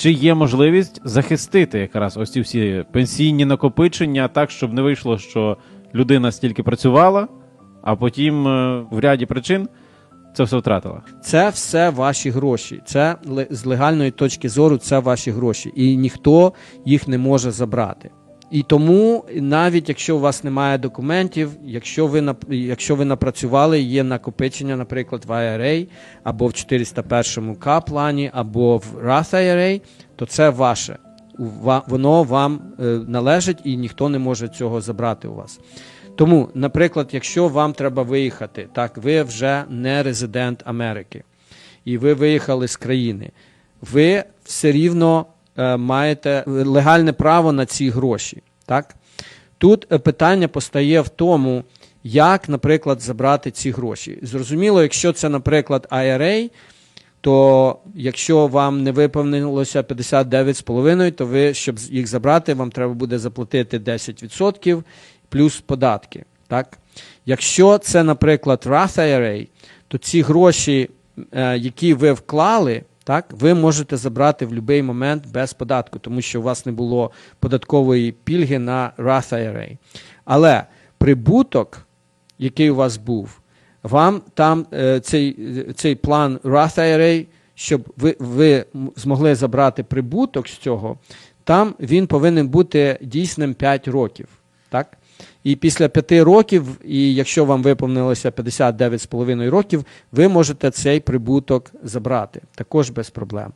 Чи є можливість захистити якраз ось ці всі пенсійні накопичення так, щоб не вийшло, що людина стільки працювала, а потім е, в ряді причин це все втратила? Це все ваші гроші. Це з легальної точки зору, це ваші гроші, і ніхто їх не може забрати. І тому, навіть якщо у вас немає документів, якщо ви якщо ви напрацювали, є накопичення, наприклад, в IRA або в 401 К плані, або в Roth IRA, то це ваше. Воно вам е, належить і ніхто не може цього забрати у вас. Тому, наприклад, якщо вам треба виїхати, так, ви вже не резидент Америки, і ви виїхали з країни, ви все рівно маєте легальне право на ці гроші. Так? Тут е, питання постає в тому, як, наприклад, забрати ці гроші. Зрозуміло, якщо це, наприклад, IRA, то якщо вам не виповнилося 59,5, то ви, щоб їх забрати, вам треба буде заплатити 10% плюс податки. Так? Якщо це, наприклад, Roth IRA, то ці гроші, е, які ви вклали, так, ви можете забрати в будь-який момент без податку, тому що у вас не було податкової пільги на Roth IRA. Але прибуток, який у вас був, вам там е, цей, цей план Roth IRA, щоб ви, ви змогли забрати прибуток з цього, там він повинен бути дійсним 5 років. Так? І після 5 років, і якщо вам виповнилося 59,5 років, ви можете цей прибуток забрати також без проблем.